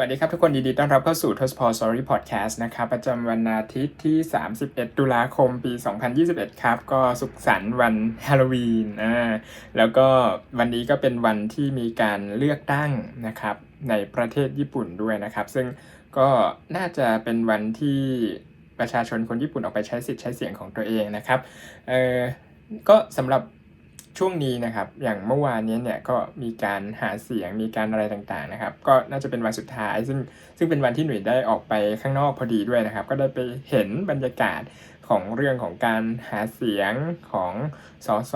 วัสดีครับ ทุกคนยินดีต้อนรับเข้าสู่ t o s p o r Story Podcast นะครับ ประจำวันอาทิตย์ที่ 31 ตุลาคมปี 2021 ครับ ก็สุขสันต์วันฮาโลวีนอ่าแล้วก็วันนี้ก็เป็นวันที่มีการเลือกตั้งนะครับ ในประเทศญี่ปุ่นด้วยนะครับ ซึ่งก็น่าจะเป็นวันที่ประชาชนคนญี่ปุ่นออกไปใช้สิทธิ์ใช้เสียงของตัวเองนะครับเออก็สำหรับ ช่วงนี้นะครับ อย่างเมื่อวานนี้เนี่ยก็มีการหาเสียงมีการอะไรต่างๆนะครับ ก็น่าจะเป็นวันสุดท้าย ซึ่งซึ่งเป็นวันที่หนุ่ยได้ออกไปข้างนอกพอดีด้วยนะครับ ก็ได้ไปเห็นบรรยากาศของเรื่องของการหาเสียงของสส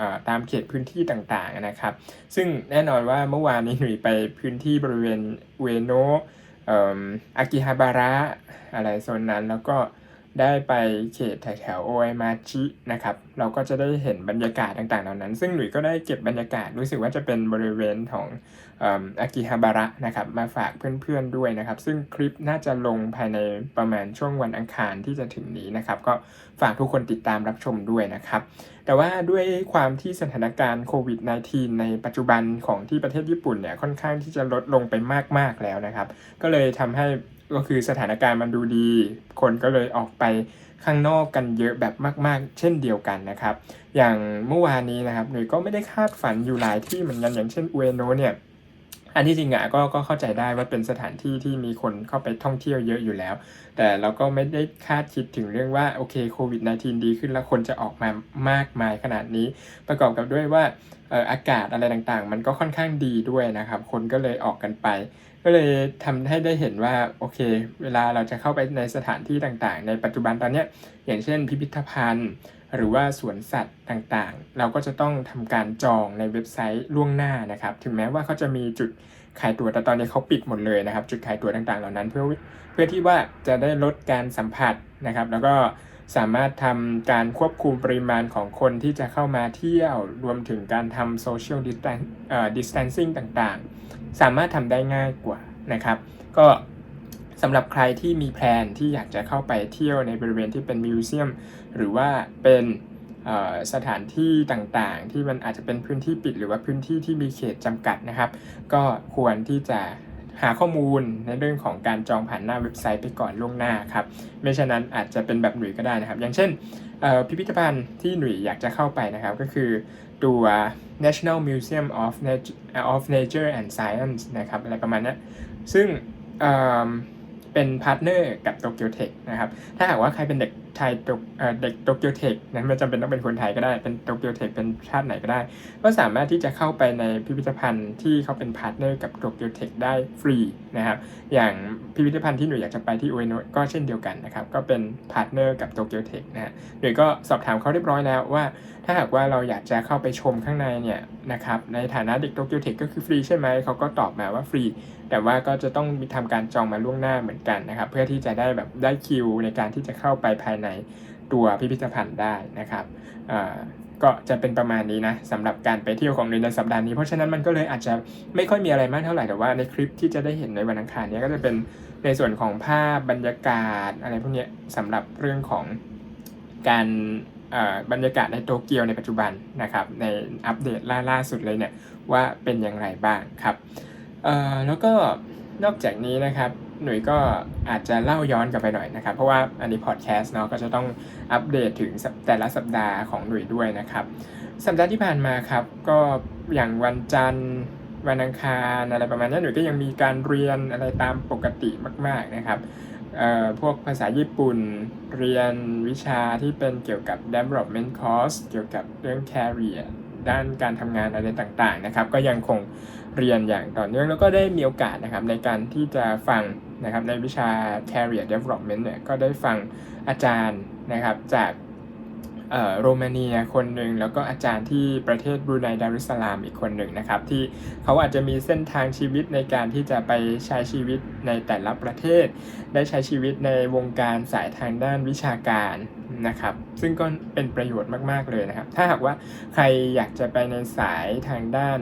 อ่าตามเขตพื้นที่ต่างๆนะครับ ซึ่งแน่นอนว่าเมื่อวานนี้หนุ่ยไปพื้นที่บริเวณเอโนอ่ออากิฮาบาระอะไรโซนนั้นแล้วก็ ได้ไปเขตแถวโอเอมาชินะครับ เราก็จะได้เห็นบรรยากาศต่างๆ เหล่านั้น ซึ่งหนุ่ยก็ได้เก็บบรรยากาศรู้สึกว่าจะเป็นบริเวณของอากิฮาบาระนะครับ มาฝากเพื่อนๆด้วยนะครับ ซึ่งคลิปน่าจะลงภายในประมาณช่วงวันอังคารที่จะถึงนี้นะครับ ก็ฝากทุกคนติดตามรับชมด้วยนะครับ แต่ว่าด้วยความที่สถานการณ์โควิด -19 ในปัจจุบันของที่ประเทศญี่ปุ่นเนี่ยค่อนข้างที่จะลดลงไปมากๆแล้วนะครับ ก็เลยทำให้ ก็คือสถานการณ์มันดูดี คนก็เลยออกไปข้างนอกกันเยอะแบบมาก ๆ เช่นเดียวกันนะครับ อย่างเมื่อวานนี้นะครับหนุ่ยก็ไม่ได้คาดฝันอยู่หลายที่เหมือนกันอย่างเช่นอุเอโนเนี่ยอันที่จริงอะก็ก็เข้าใจได้ว่าเป็นสถานที่ที่มีคนเข้าไปท่องเที่ยวเยอะอยู่แล้ว แต่เราก็ไม่ได้คาดคิดถึงเรื่องว่าโอเคโควิด -19 ดีขึ้นแล้วคนจะออกมามากมายขนาดนี้ ประกอบกับด้วยว่าอออากาศอะไรต่างๆ มันก็ค่อนข้างดีด้วยนะครับ คนก็เลยออกกันไป ก็เลยทำให้ได้เห็นว่าโอเค เวลาเราจะเข้าไปในสถานที่ต่างๆ ในปัจจุบันตอนนี้อย่างเช่น พิพิธภัณฑ์ หรือว่าสวนสัตว์ต่างๆ เราก็จะต้องทำการจองในเว็บไซต์ล่วงหน้านะครับ ถึงแม้ว่าเขาจะมีจุดขายตั๋วแต่ตอนนี้เขาปิดหมดเลยนะครับ จุดขายตั๋วต่างๆ เหล่านั้น เพื่อเพื่อที่ว่าจะได้ลดการสัมผัสนะครับ แล้วก็สามารถทำการควบคุมปริมาณของคนที่จะเข้ามาเที่ยว รวมถึงการทำ social distan- เอ่อ distancing ต่างๆ สามารถทำได้ง่ายกว่านะครับ ก็สำหรับใครที่มีแพลนที่อยากจะเข้าไปเที่ยวในบริเวณที่เป็นมิวเซียม หรือว่าเป็นสถานที่ต่างๆ ที่มันอาจจะเป็นพื้นที่ปิดหรือว่าพื้นที่ที่มีเขตจำกัดนะครับ ก็ควรที่จะหาข้อมูลในเรื่องของการจองผ่านหน้าเว็บไซต์ไปก่อนล่วงหน้าครับไม่ฉะนั้นอาจจะเป็นแบบหนุ่ยก็ได้นะครับ อย่างเช่นพิพิธภัณฑ์ที่หนุ่ยอยากจะเข้าไปนะครับ ก็คือ ตัว National Museum of Nature, of Nature and Science นะครับอะไรประมาณนี้ซึ่งเเป็นพาร์ทเนอร์กับ Tokyo Tech นะครับ ถ้าหากว่าใครเป็นเด็ก ไทยโตเอ่อเด็กโตเกียวเทคนะไม่จำเป็นต้องเป็นคนไทยก็ได้ เป็นโตเกียวเทคเป็นชาติไหนก็ได้ ก็สามารถที่จะเข้าไปในพิพิธภัณฑ์ที่เขาเป็นพาร์ทเนอร์กับโตเกียวเทคได้ฟรีนะครับ อย่างพิพิธภัณฑ์ที่หนูอยากจะไปที่อุเอโนะก็เช่นเดียวกันนะครับ ก็เป็นพาร์ทเนอร์กับโตเกียวเทคนะฮะหรือก็สอบถามเขาเรียบร้อยแล้วว่า ถ้าหากว่าเราอยากจะเข้าไปชมข้างในเนี่ยนะครับ ในฐานะเด็กโตเกียวเทคก็คือฟรีใช่ไหมเขาก็ตอบมาว่าฟรี แต่ว่าก็จะต้องมีทำการจองมาล่วงหน้าเหมือนกันนะครับ เพื่อที่จะได้แบบได้คิวในการที่จะเข้าไปภายในตัวพิพิธภัณฑ์ได้นะครับอ่าก็จะเป็นประมาณนี้นะสำหรับการไปเที่ยวของเดือนในสัปดาห์นี้เพราะฉะนั้นมันก็เลยอาจจะไม่ค่อยมีอะไรมากเท่าไหร่แต่ว่าในคลิปที่จะได้เห็นในวันอังคารเนี้ยก็จะเป็นในส่วนของภาพบรรยากาศอะไรพวกนี้สำหรับเรื่องของการอ่อบรรยากาศในโตเกียวในปัจจุบันนะครับในอัปเดตล่าล่าสุดเลยเนี่ยว่าเป็นอย่างไรบ้างครับ แล้วก็นอกจากนี้นะครับหนุ่ยก็อาจจะเล่าย้อนกลับไปหน่อยนะครับ เพราะว่าอันนี้พอดแคสต์เนาะก็จะต้องอัปเดตถึงแต่ละสัปดาห์ของหนุ่ยด้วยนะครับ สัปดาห์ที่ผ่านมาครับ ก็อย่างวันจันทร์วันอังคารอะไรประมาณนี้หนุ่ยก็ยังมีการเรียนอะไรตามปกติมาก ๆนะครับพวกภาษาญี่ปุ่นเรียนวิชาที่เป็นเกี่ยวกับ development course เกี่ยวกับเรื่อง career ด้านการทำงานอะไรต่างๆนะครับ ก็ยังคง เรียนอย่างต่อเนื่องแล้วก็ได้มีโอกาสนะครับในการที่จะฟังนะครับในวิชา career development เนี่ยก็ได้ฟังอาจารย์นะครับจากโรมาเนียคนหนึ่งแล้วก็อาจารย์ที่ประเทศบรูไนดารุสสลามอีกคนหนึ่งนะครับ ที่เขาอาจจะมีเส้นทางชีวิตในการที่จะไปใช้ชีวิตในแต่ละประเทศ ได้ใช้ชีวิตในวงการสายทางด้านวิชาการนะครับ ซึ่งก็เป็นประโยชน์มาก ๆ เลยนะครับ ถ้าหากว่าใครอยากจะไปในสายทางด้าน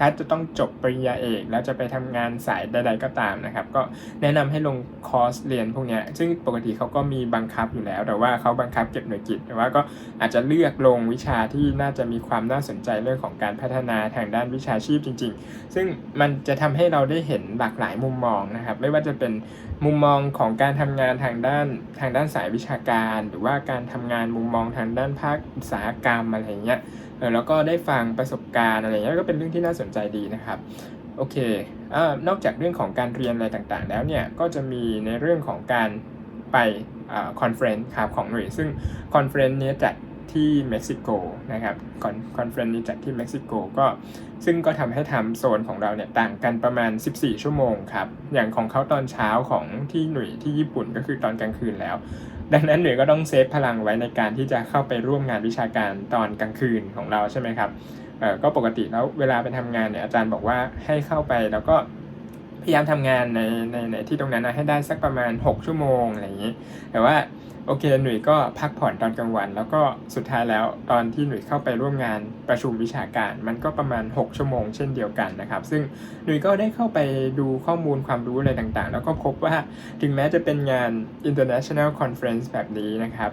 ถ้าจะต้องจบปริญญาเอก แล้วจะไปทำงานสายใด ๆ ก็ตามนะครับ ก็แนะนำให้ลงคอร์สเรียนพวกนี้ซึ่งปกติเขาก็มีบังคับอยู่แล้ว แต่ว่าเขาบังคับเก็บหน่วยกิจแต่ว่าก็อาจจะเลือกลงวิชาที่น่าจะมีความน่าสนใจเรื่องของการพัฒนาทางด้านวิชาชีพจริง ๆ ซึ่งมันจะทำให้เราได้เห็นหลากหลายมุมมองนะครับ ไม่ว่าจะเป็นมุมมองของการทำงานทางด้านทางด้านสายวิชาการ หรือว่าการทำงานมุมมองทางด้านภาคอุตสาหกรรมอะไรเงี้ย เออแล้วก็ได้ฟังประสบการณ์อะไรเงี้ยก็เป็นเรื่องที่น่าสนใจดีนะครับโอเคอนอกจากเรื่องของการเรียนอะไรต่างๆ แล้วเนี่ยก็จะมีในเรื่องของการไปคอนเฟรนซ์ครับของหน่วยซึ่งคอนเฟรนซ์นี้จัด ที่เม็กซิโกนะครับคอนคอนเฟรนซ์นี้จัดที่เม็กซิโกก็ซึ่งก็ทำให้ทำโซนของเราเนี่ยต่างกันประมาณ 14 ชั่วโมงครับอย่างของเขาตอนเช้าของที่หน่วยที่ญี่ปุ่นก็คือตอนกลางคืนแล้ว ดังนั้นหน่วยก็ต้องเซฟพลังไว้ในการที่จะเข้าไปร่วมงานวิชาการตอนกลางคืนของเราใช่ไหมครับก็ปกติแล้วเวลาไปทำงานเนี่ยอาจารย์บอกว่าให้เข้าไปแล้วก็ พยายามทำงานในในในที่ตรงนั้นนะให้ได้สักประมาณ 6 ชั่วโมงอะไรอย่างนี้ แต่ว่าโอเคหนุ่ยก็พักผ่อนตอนกลางวัน แล้วก็สุดท้ายแล้วตอนที่หนุ่ยเข้าไปร่วมงานประชุมวิชาการ มันก็ประมาณ 6 ชั่วโมงเช่นเดียวกันนะครับ ซึ่งหนุ่ยก็ได้เข้าไปดูข้อมูลความรู้อะไรต่างๆ แล้วก็พบว่าถึงแม้จะเป็นงาน international conference แบบนี้นะครับ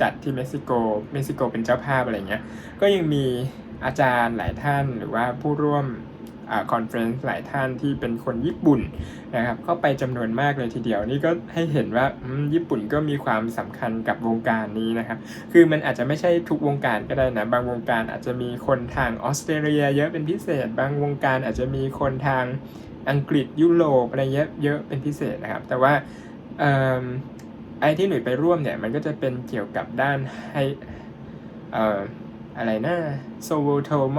จัดที่เม็กซิโกเม็กซิโกเป็นเจ้าภาพอะไรเงี้ยก็ยังมีอาจารย์หลายท่านหรือว่าผู้ร่วม คอนเฟรนซ์หลายท่านที่เป็นคนญี่ปุ่นนะครับเข้าไปจำนวนมากเลยทีเดียวนี่ก็ให้เห็นว่าญี่ปุ่นก็มีความสำคัญกับวงการนี้นะครับ คือมันอาจจะไม่ใช่ทุกวงการก็ได้นะ บางวงการอาจจะมีคนทางออสเตรเลีย เยอะเป็นพิเศษ บางวงการอาจจะมีคนทางอังกฤษยุโรปอะไรเยอะเยอะเป็นพิเศษนะครับ แต่ว่าไอ้ที่หนุ่ยไปร่วมเนี่ยมันก็จะเป็นเกี่ยวกับด้านให้อะไรนะโซโวโทโม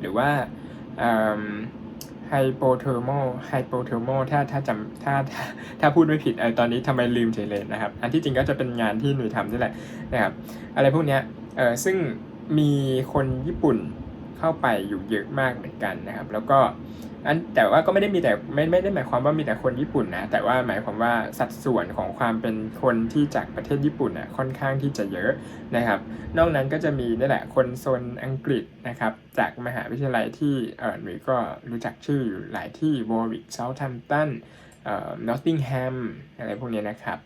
หรือว่า ไฮโปเทอร์โมไฮโปเทอร์โมถ้าถ้าจำถ้าถ้าพูดไม่ผิดไอตอนนี้ทำไมลืมเฉยเลยนะครับ อันที่จริงก็จะเป็นงานที่หนุ่ยทำนี่แหละนะครับ อะไรพวกนี้เออซึ่งมีคนญี่ปุ่นเข้าไปอยู่เยอะมากเหมือนกันนะครับ แล้วก็ อันแต่ว่าก็ไม่ได้มีแต่ไม่ไม่ได้หมายความว่ามีแต่คนญี่ปุ่นนะ แต่ว่าหมายความว่าสัดส่วนของความเป็นคนที่จากประเทศญี่ปุ่นน่ะค่อนข้างที่จะเยอะนะครับ นอกนั้นก็จะมีนี่แหละคนโซนอังกฤษนะครับ จากมหาวิทยาลัยที่เออหนุ่ยก็รู้จักชื่ออยู่หลายที่วอร์วิกเซาท์แฮมตันเอ่อนอตติงแฮมอะไรพวกนี้นะครับ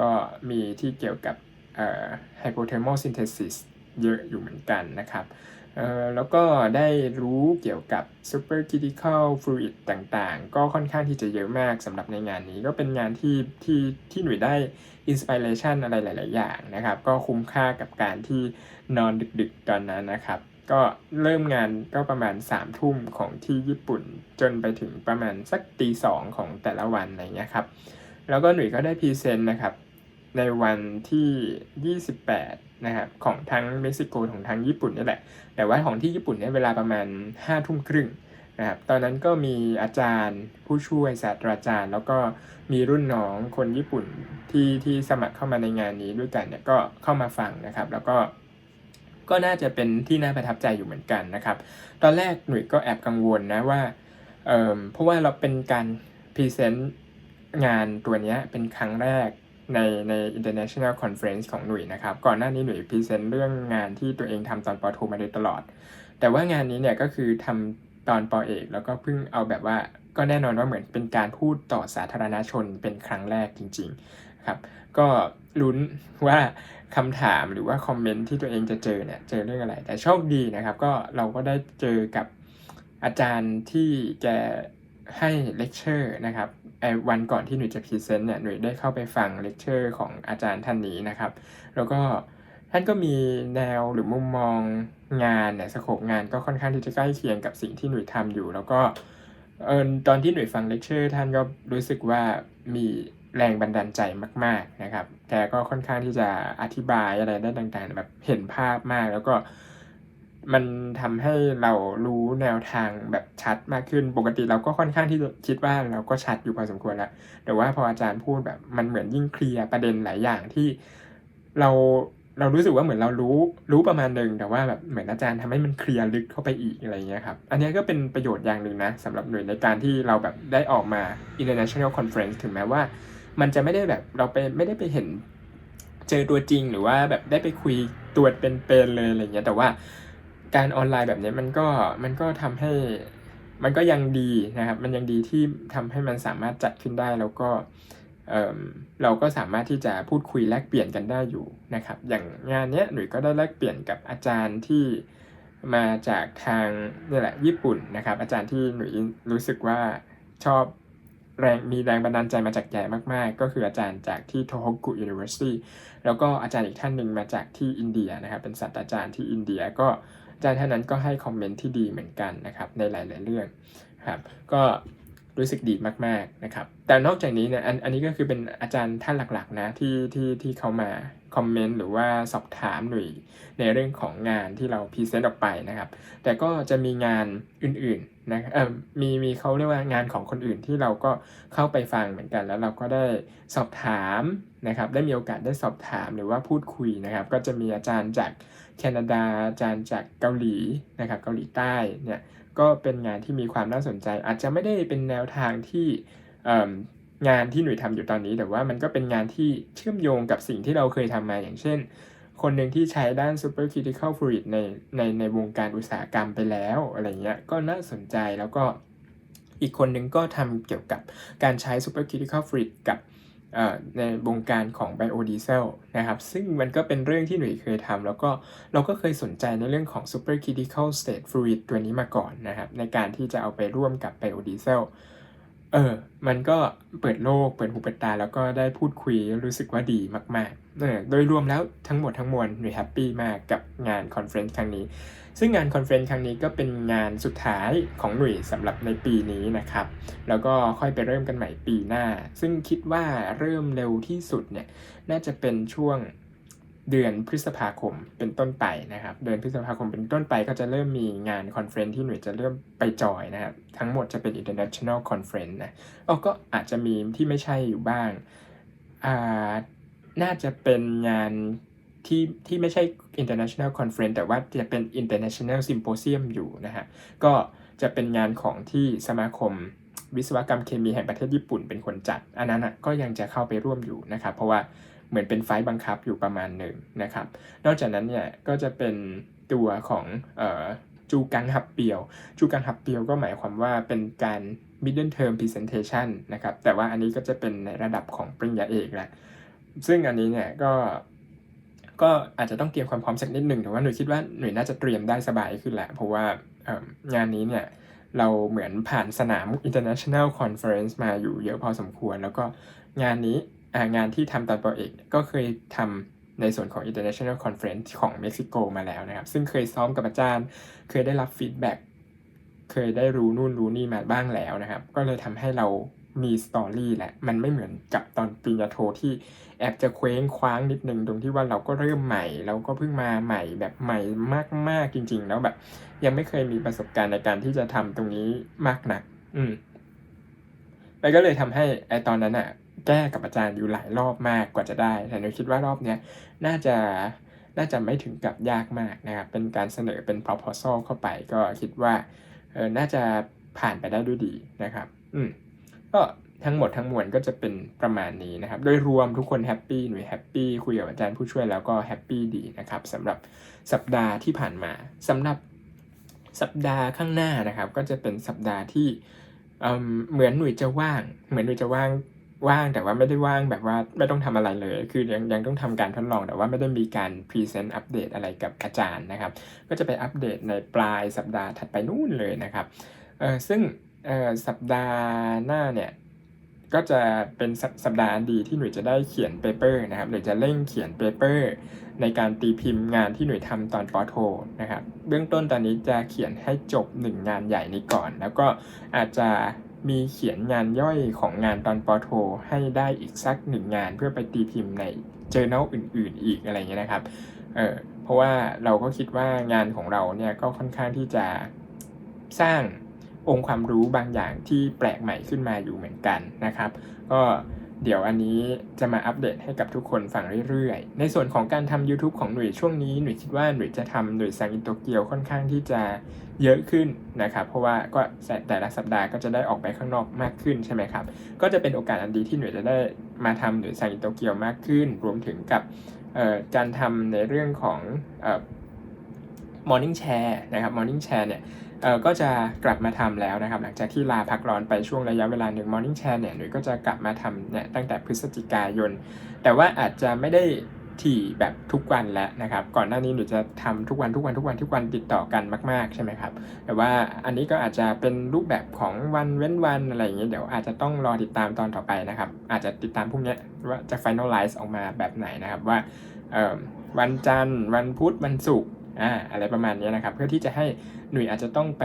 ก็มีที่เกี่ยวกับเอ่อไฮโปเทอร์โมซินเทซิสเยอะอยู่เหมือนกันนะครับ แล้วก็ได้รู้เกี่ยวกับ super critical fluid ต่างๆ ก็ค่อนข้างที่จะเยอะมากสำหรับในงานนี้ ก็เป็นงานที่ที่ที่หน่ยได้ inspiration อะไรหลาย ๆ อย่างนะครับ ก็คุ้มค่ากับการที่นอนดึก ๆ ตอนนั้นนะครับ ก็เริ่มงานก็ประมาณ3ามทุ่มของที่ญี่ปุ่น จนไปถึงประมาณสักตีสองของแต่ละวันอะไรเงี้ยครับ แล้วก็หนุ่ยก็ได้พรีเซนต์นะครับ ในวันที่ 28 นะครับของทั้งเม็กซิโกของทั้งญี่ปุ่นนี่แหละ แต่ว่าของที่ญี่ปุ่นเนี่ยเวลาประมาณ5ทุ่มครึ่งนะครับตอนนั้นก็มีอาจารย์ผู้ช่วยศาสตราจารย์ แล้วก็มีรุ่นน้องคนญี่ปุ่นที่ที่สมัครเข้ามาในงานนี้ด้วยกันเนี่ยก็เข้ามาฟังนะครับ แล้วก็ก็น่าจะเป็นที่น่าประทับใจอยู่เหมือนกันนะครับ ตอนแรกหนุ่ยก็แอบกังวลนะว่าเเพราะว่าเราเป็นการพรีเซนต์งานตัวนี้เป็นครั้งแรก ในใน international conference ของหนุ่ยนะครับ ก่อนหน้านี้หนุ่ยพรีเซนต์เรื่องงานที่ตัวเองทำตอนปโทมาโดยตลอด แต่ว่างานนี้เนี่ยก็คือทำตอนปอเอก แล้วก็เพิ่งเอาแบบว่าก็แน่นอนว่าเหมือนเป็นการพูดต่อสาธารณชนเป็นครั้งแรกจริงๆครับ ก็ลุ้นว่าคำถามหรือว่าคอมเมนต์ที่ตัวเองจะเจอเนี่ยเจอเรื่องอะไร แต่โชคดีนะครับ ก็เราก็ได้เจอกับอาจารย์ที่แก ให้เลคเชอร์นะครับไอ้วันก่อนที่หนูจะพรีเซนต์เนี่ยหนูได้เข้าไปฟังเลคเชอร์ของอาจารย์ท่านนี้นะครับ แล้วก็ท่านก็มีแนวหรือมุมมองงานเนี่ยสโคปงานก็ค่อนข้างที่จะใกล้เคียงกับสิ่งที่หนูทำอยู่ แล้วก็เออตอนที่หนูฟังเลคเชอร์ท่านก็รู้สึกว่ามีแรงบันดาลใจมาก ๆนะครับแกก็ค่อนข้างที่จะอธิบายอะไรได้ต่างๆแบบเห็นภาพมากแล้วก็ มันทำให้เรารู้แนวทางแบบชัดมากขึ้น ปกติเราก็ค่อนข้างที่จะคิดว่าเราก็ชัดอยู่พอสมควรแล้ว แต่ว่าพออาจารย์พูดแบบมันเหมือนยิ่งเคลียร์ประเด็นหลายอย่างที่เราเรารู้สึกว่าเหมือนเรารู้รู้ประมาณหนึ่งแต่ว่าแบบเหมือนอาจารย์ทำให้มันเคลียร์ลึกเข้าไปอีกอะไรเงี้ยครับ อันนี้ก็เป็นประโยชน์อย่างหนึ่งนะสำหรับหน่วยในการที่เราแบบได้ออกมา international conference ถึงแม้ว่า มันจะไม่ได้แบบเราไปไม่ได้ไปเห็นเจอตัวจริงหรือว่าแบบได้ไปคุยตัวเป็นๆเลยอะไรเงี้ยแต่ว่า การออนไลน์แบบนี้มันก็มันก็ทำให้มันก็ยังดีนะครับ มันยังดีที่ทำให้มันสามารถจัดขึ้นได้แล้วก็เเราก็สามารถที่จะพูดคุยแลกเปลี่ยนกันได้อยู่นะครับ อย่างงานนี้หนุ่ยก็ได้แลกเปลี่ยนกับอาจารย์ที่มาจากทางนี่แหละญี่ปุ่นนะครับ อาจารย์ที่หนุ่ยรู้สึกว่าชอบแรงมีแรงบันดาลใจมาจากแกมาก ๆ ก็คืออาจารย์จากที่โทฮกุ University แล้วก็อาจารย์อีกท่านหนึ่งมาจากที่อินเดียนะครับ เป็นศาสตราจารย์ที่อินเดียก็ อาจารย์ท่านั้นก็ให้คอมเมนต์ที่ดีเหมือนกันนะครับในหลาย ๆ เรื่องครับก็รู้สึกดีมาก ๆ นะครับ แต่นอกจากนี้เนี่ยอันอันนี้ก็คือเป็นอาจารย์ท่านหลัก ๆ นะที่ที่ที่เขามาคอมเมนต์หรือว่าสอบถามหน่ยในเรื่องของงานที่เราพรีเซนต์ออกไปนะครับ แต่ก็จะมีงานอื่น ๆ นะเออมีมีเขาเรียกว่างานของคนอื่นที่เราก็เข้าไปฟังเหมือนกัน แล้วเราก็ได้สอบถามนะครับ ได้มีโอกาสได้สอบถามหรือว่าพูดคุยนะครับ ก็จะมีอาจารย์จาก แคนาดาอาจารย์จากเกาหลีนะครับเกาหลีใต้เนี่ยก็เป็นงานที่มีความน่าสนใจ อาจจะไม่ได้เป็นแนวทางที่งานที่หนุ่ยทำอยู่ตอนนี้แต่ว่ามันก็เป็นงานที่เชื่อมโยงกับสิ่งที่เราเคยทำมาอย่างเช่น คนหนึ่งที่ใช้ด้าน supercritical fluid ในในในวงการอุตสาหกรรมไปแล้วอะไรเงี้ยก็น่าสนใจแล้วก็อีกคนหนึ่งก็ทำเกี่ยวกับการใช้ supercritical fluid กับ ในวงการของไบโอดีเซลนะครับ ซึ่งมันก็เป็นเรื่องที่หนุ่ยเคยทำแล้วก็เราก็เคยสนใจในเรื่องของ supercritical state fluid ตัวนี้มาก่อนนะครับ ในการที่จะเอาไปร่วมกับไบโอดีเซล เออ มันก็เปิดโลก เปิดหูเปิดตา แล้วก็ได้พูดคุยรู้สึกว่าดีมากๆเออโดยรวมแล้วทั้งหมดทั้งมวลหนูแฮปปี้มากกับงานคอนเฟรนซ์ครั้งนี้ ซึ่งงานคอนเฟรนซ์ครั้งนี้ก็เป็นงานสุดท้ายของหนุ่ยสำหรับในปีนี้นะครับ แล้วก็ค่อยไปเริ่มกันใหม่ปีหน้า ซึ่งคิดว่าเริ่มเร็วที่สุดเนี่ย น่าจะเป็นช่วง เดือนพฤษภาคมเป็นต้นไปนะครับ เดือนพฤษภาคมเป็นต้นไปก็จะเริ่มมีงานคอนเฟรนซ์ที่หน่วยจะเริ่มไปจอยนะครับ ทั้งหมดจะเป็น international conference นะอ๋อก็อาจจะมีที่ไม่ใช่อยู่บ้างอ่าน่าจะเป็นงานที่ที่ไม่ใช่ international conference แต่ว่าจะเป็น international symposium อยู่นะฮะ ก็จะเป็นงานของที่สมาคมวิศวกรรมเคมีแห่งประเทศญี่ปุ่นเป็นคนจัด อันนั้นก็ยังจะเข้าไปร่วมอยู่นะครับ เพราะว่า เหมือนเป็นไฟบังคับอยู่ประมาณหนึ่งนะครับ นอกจากนั้นเนี่ยก็จะเป็นตัวของจูกังหับเปียว จูกังหับเปียวก็หมายความว่าเป็นการ middle term presentation นะครับ แต่ว่าอันนี้ก็จะเป็นในระดับของปริญญาเอกแหละ ซึ่งอันนี้เนี่ยก็ก็อาจจะต้องเตรียมความพร้อมสักนิดหนึ่งแต่ว่าหนูคิดว่าหนูน่าจะเตรียมได้สบายขึ้นแหละ เพราะว่างานนี้เนี่ยเราเหมือนผ่านสนาม international conference มาอยู่เยอะพอสมควร แล้วก็งานนี้ งานที่ทำตอนปอเอกก็เคยทำในส่วนของ International Conference ของเม็กซิโกมาแล้วนะครับ ซึ่งเคยซ้อมกับอาจารย์ เคยได้รับฟีดแบ็กเคยได้รู้นู่นรู้นี่มาบ้างแล้วนะครับ ก็เลยทำให้เรามีสตอรี่แหละ มันไม่เหมือนกับตอนปริญญาโทที่แอบจะเคว้งคว้างนิดนึงตรงที่ว่าเราก็เริ่มใหม่ เราก็เพิ่งมาใหม่แบบใหม่มากๆจริง ๆ แล้วแบบ ยังไม่เคยมีประสบการณ์ในการที่จะทำตรงนี้มากหนัก อืมไปก็เลยทำให้ไอตอนนั้นอะ แก้กับอาจารย์อยู่หลายรอบมากกว่าจะได้ แต่หนูคิดว่ารอบเนี้ยน่าจะน่าจะไม่ถึงกับยากมากนะครับ เป็นการเสนอเป็น proposal เข้าไป ก็คิดว่าเออน่าจะผ่านไปได้ด้วยดีนะครับ อืมก็ทั้งหมดทั้งมวลก็จะเป็นประมาณนี้นะครับ โดยรวมทุกคนแฮปปี้หน่วยแฮปปี้คุยกับอาจารย์ผู้ช่วยแล้วก็แฮปปี้ดีนะครับสำหรับสัปดาห์ที่ผ่านมาสำหรับสัปดาห์ข้างหน้านะครับ ก็จะเป็นสัปดาห์ที่เเหมือนหน่วยจะว่าง เหมือนหน่วยจะว่าง ว่างแต่ว่าไม่ได้ว่างแบบว่าไม่ต้องทำอะไรเลย คือยังยังต้องทำการทดลองแต่ว่าไม่ได้มีการพรีเซนต์อัปเดตอะไรกับอาจารย์นะครับ ก็จะไปอัปเดตในปลายสัปดาห์ถัดไปนู่นเลยนะครับเออซึ่งเออสัปดาห์หน้าเนี่ยก็จะเป็นสัปดาห์ดีที่หน่วยจะได้เขียนเปเปอร์นะครับหรือจะเร่งเขียนเปเปอร์ในการตีพิมพ์งานที่หน่วยทำตอนปอโทนะครับเบื้องต้นตอนนี้จะเขียนให้จบ 1 งานใหญ่นี้ก่อน แล้วก็อาจจะ มีเขียนงานย่อยของงานตอนปอโท ให้ได้อีกสักหนึ่งงานเพื่อไปตีพิมพ์ใน journal อื่น ๆ อีกอะไรเงี้ยนะครับ เออเพราะว่าเราก็คิดว่างานของเราเนี่ยก็ค่อนข้างที่จะสร้างองค์ความรู้บางอย่างที่แปลกใหม่ขึ้นมาอยู่เหมือนกันนะครับ ก็ เดี๋ยวอันนี้จะมาอัปเดตให้กับทุกคนฟังเรื่อยๆ ในส่วนของการทำ YouTube ของหน่วยช่วงนี้หน่วยคิดว่าหน่วยจะทำหน่วยสังอินโตเกียวค่อนข้างที่จะเยอะขึ้นนะครับ เพราะว่าก็แต่ละสัปดาห์ก็จะได้ออกไปข้างนอกมากขึ้นใช่ไหมครับ ก็จะเป็นโอกาสอันดีที่หน่วยจะได้มาทำหน่วยสังอินโตเกียวมากขึ้น รวมถึงกับการทำในเรื่องของ Morning Share นะครับ Morning Share เนี่ยเอ่อก็จะกลับมาทำแล้วนะครับ หลังจากที่ลาพักร้อนไปช่วงระยะเวลาหนึ่ง Morning Share เนี่ยหนูก็จะกลับมาทำเนี่ยตั้งแต่พฤศจิกายน แต่ว่าอาจจะไม่ได้ถี่แบบทุกวันแล้วนะครับ ก่อนหน้านี้หนูจะทำทุกวันทุกวันทุกวันทุกวันติดต่อกันมาก ๆ ใช่ไหมครับ แต่ว่าอันนี้ก็อาจจะเป็นรูปแบบของวันเว้นวันอะไรอย่างเงี้ยเดี๋ยวอาจจะต้องรอติดตามตอนต่อไปนะครับ อาจจะติดตามพรุ่งนี้ว่าจะ finalize ออกมาแบบไหนนะครับว่าเอ่อวันจันทร์วันพุธวันศุกร์ อ่าอะไรประมาณนี้นะครับ เพื่อที่จะให้หนุ่ยอาจจะต้องไป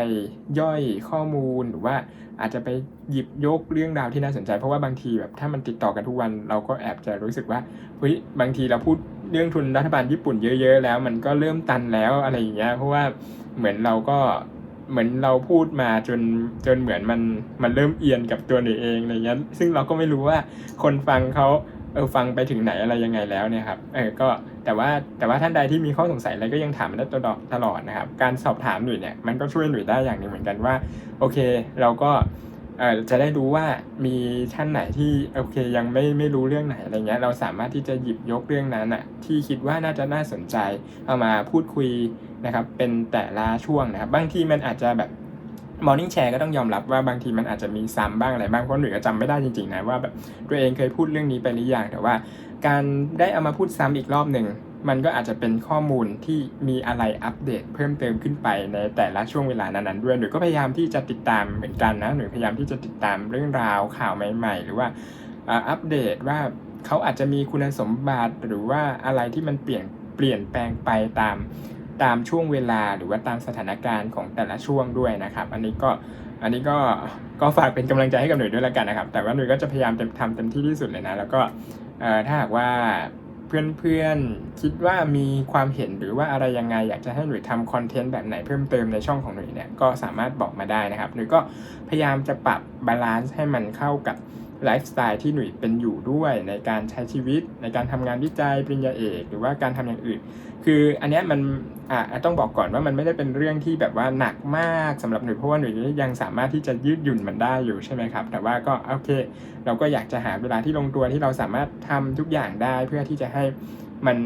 ย่อยข้อมูลหรือว่าอาจจะไปหยิบยกเรื่องราวที่น่าสนใจ เพราะว่าบางทีแบบถ้ามันติดต่อกันทุกวันเราก็แอบจะรู้สึกว่าเฮ้ยบางทีเราพูดเรื่องทุนรัฐบาลญี่ปุ่นเยอะ ๆ แล้ว มันก็เริ่มตันแล้วอะไรอย่างเงี้ยเพราะว่าเหมือนเราก็เหมือนเราพูดมาจนจนเหมือนมันมันเริ่มเอียนกับตัวหนูเองอะไรเงี้ยซึ่งเราก็ไม่รู้ว่าคนฟังเขา ออฟังไปถึงไหนอะไรยังไงแล้วเนี่ยครับเออก็แต่ว่าแต่ว่าท่านใดที่มีข้อสงสัยอะไรก็ยังถามได้ตลอดตลอดนะครับ การสอบถามหนุ่ยเนี่ยมันก็ช่วยหนุ่ยได้อย่างหนึ่งเหมือนกันว่า โอเคเราก็เออจะได้รู้ว่ามีท่านไหนที่โอเคยังไม่ไม่รู้เรื่องไหนอะไรเงี้ยเราสามารถที่จะหยิบยกเรื่องนั้นอะที่คิดว่าน่าจะน่าสนใจเอามาพูดคุยนะครับเป็นแต่ละช่วงนะครับบางทีมันอาจจะแบบ Morning Share ก็ต้องยอมรับว่าบางทีมันอาจจะมีซ้ำบ้างอะไรบ้างเพราะหนูก็จำไม่ได้จริงๆนะว่าแบบตัวเองเคยพูดเรื่องนี้ไปหรือยังแต่ว่า การได้เอามาพูดซ้ำอีกรอบหนึ่งมันก็อาจจะเป็นข้อมูลที่มีอะไรอัปเดต เพิ่มเติมขึ้นไปในแต่ละช่วงเวลานั้นๆด้วยหนูก็พยายามที่จะติดตามเหมือนกันนะหนูพยายามที่จะติดตามเรื่องราวข่าวใหม่ ๆ หรือว่าอัปเดตว่าเขาอาจจะมีคุณสมบัติหรือว่าอะไรที่มันเปลี่ยนเปลี่ยนแปลงไปตาม ตามช่วงเวลาหรือว่าตามสถานการณ์ของแต่ละช่วงด้วยนะครับ อันนี้ก็อันนี้ก็ก็ฝากเป็นกำลังใจให้กับหนูด้วยแล้วกันนะครับ แต่ว่าหนูก็จะพยายามเต็มทำเต็มที่ที่สุดเลยนะ แล้วก็เอ่อถ้าหากว่าเพื่อนๆคิดว่ามีความเห็นหรือว่าอะไรยังไงอยากจะให้หนุ่ยทำคอนเทนต์แบบไหนเพิ่มเติมในช่องของหนุ่ยเนี่ยก็สามารถบอกมาได้นะครับหนุ่ยก็พยายามจะปรับบาลานซ์ให้มันเข้ากับ ไลฟ์สไตล์ที่หนุ่ยเป็นอยู่ด้วยในการใช้ชีวิต ในการทำงานวิจัยปริญญาเอก หรือว่าการทำอย่างอื่น คืออันนี้มันอะต้องบอกก่อนว่ามันไม่ได้เป็นเรื่องที่แบบว่าหนักมากสำหรับหนุ่ยเพราะว่าหนุ่ยยังสามารถที่จะยืดหยุ่นมันได้อยู่ใช่ไหมครับ แต่ว่าก็โอเค เราก็อยากจะหาเวลาที่ลงตัวที่เราสามารถทำทุกอย่างได้เพื่อที่จะให้ มัน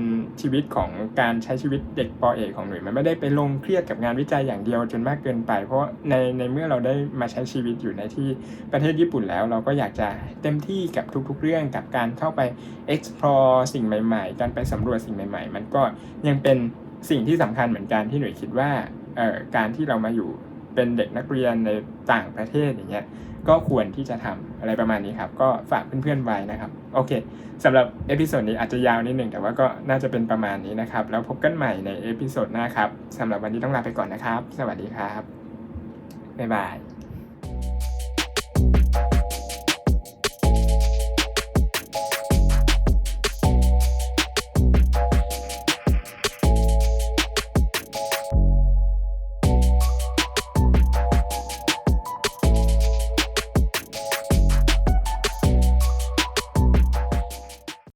ชีวิตของการใช้ชีวิตเด็กปอเอกของหนุ่ยมันไม่ได้ไปลงเครียดกับงานวิจัยอย่างเดียวจนมากเกินไป เพราะในในเมื่อเราได้มาใช้ชีวิตอยู่ในที่ประเทศญี่ปุ่นแล้ว เราก็อยากจะเต็มที่กับทุกๆเรื่องกับการเข้าไป explore สิ่งใหม่ ๆ การไปสำรวจสิ่งใหม่ ๆ มันก็ยังเป็นสิ่งที่สำคัญเหมือนกันที่หนุ่ยคิดว่าเอ่อการที่เรามาอยู่เป็นเด็กนักเรียนในต่างประเทศอย่างเงี้ย ก็ควรที่จะทำอะไรประมาณนี้ครับ ก็ฝากเพื่อนๆไว้นะครับ โอเคสำหรับเอพิโซดนี้อาจจะยาวนิดหนึ่งแต่ว่าก็น่าจะเป็นประมาณนี้นะครับ แล้วพบกันใหม่ในเอพิโซดหน้าครับสำหรับวันนี้ต้องลาไปก่อนนะครับ สวัสดีครับบ๊ายบาย